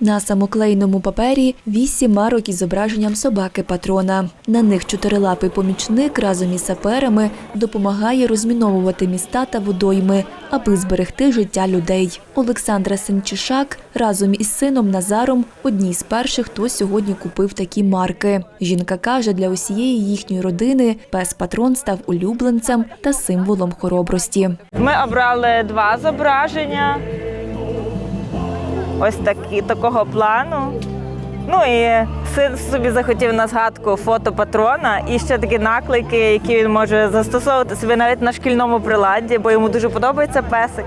На самоклейному папері вісім марок із зображенням собаки патрона. На них чотирилапий помічник разом із саперами допомагає розміновувати міста та водойми, аби зберегти життя людей. Олександра Сенчишак разом із сином Назаром одні з перших, хто сьогодні купив такі марки. Жінка каже, для усієї їхньої родини пес патрон став улюбленцем та символом хоробрості. Ми обрали два зображення. Ось такі, такого плану. Ну і син собі захотів на згадку фото патрона і ще такі наклейки, які він може застосовувати собі навіть на шкільному приладі, бо йому дуже подобається песик.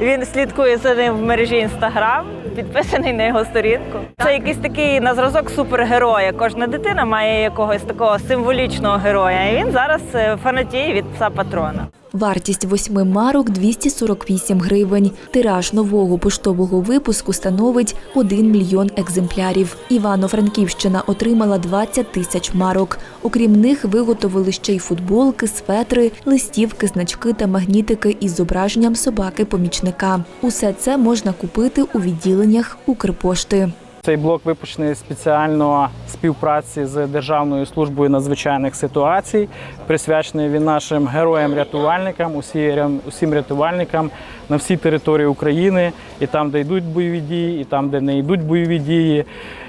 Він слідкує за ним в мережі інстаграм, підписаний на його сторінку. Це якийсь такий на зразок супергероя. Кожна дитина має якогось такого символічного героя. І він зараз е, фанатіє від пса патрона. Вартість восьми марок 248 гривень. Тираж нового поштового випуску становить 1 мільйон екземплярів. Івано-Франківщина отримала 20 тисяч марок. Окрім них виготовили ще й футболки, светри, листівки, значки та магнітики із зображенням собаки-помічника. Усе це можна купити у відділеннях Укрпошти. Цей блок випущений спеціально співпраці з Державною службою надзвичайних ситуацій, присвячений він нашим героям-рятувальникам, усі- усім рятувальникам на всій території України, і там, де йдуть бойові дії, і там, де не йдуть бойові дії,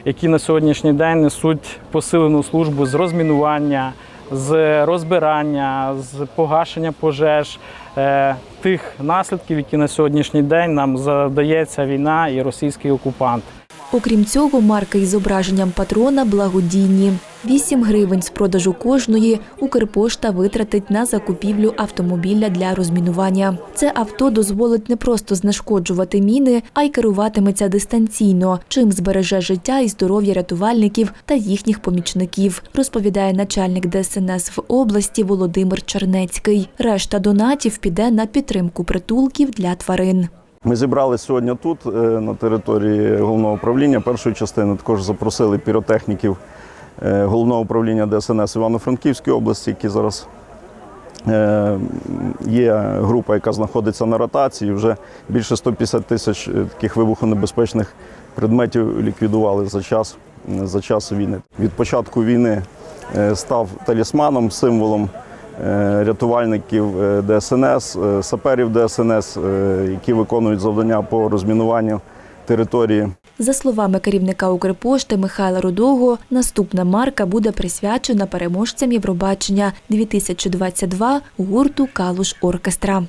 які на сьогоднішній день несуть посилену службу з розмінування, з розбирання, з погашення пожеж. е, Тих наслідків, які на сьогоднішній день нам задається війна і російський окупант. Окрім цього, марки із зображенням патрона благодійні. 8 гривень з продажу кожної Укрпошта витратить на закупівлю автомобіля для розмінування. Це авто дозволить не просто знешкоджувати міни, а й керуватиметься дистанційно, чим збереже життя і здоров'я рятувальників та їхніх помічників, розповідає начальник ДСНС в області Володимир Чернецький. Решта донатів піде на підтримку притулків для тварин. Ми зібрали сьогодні тут, е, на території головного управління. Першої частини також запросили піротехніків е, головного управління ДСНС Івано-Франківської області, які зараз е, є група, яка знаходиться на ротації. Вже більше 150 тисяч таких вибухонебезпечних предметів ліквідували за час, за час війни. Від початку війни став талісманом, символом рятувальників е, ДСНС, е, саперів ДСНС, е, які виконують завдання по розмінуванню території. За словами керівника Укрпошти Михайла Рудого, наступна марка буде присвячена переможцям Євробачення 2022 гурту Калуш Оркестра.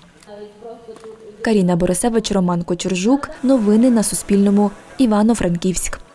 Каріна Борисевич, Роман Кочержук. Новини на Суспільному. Івано-Франківськ.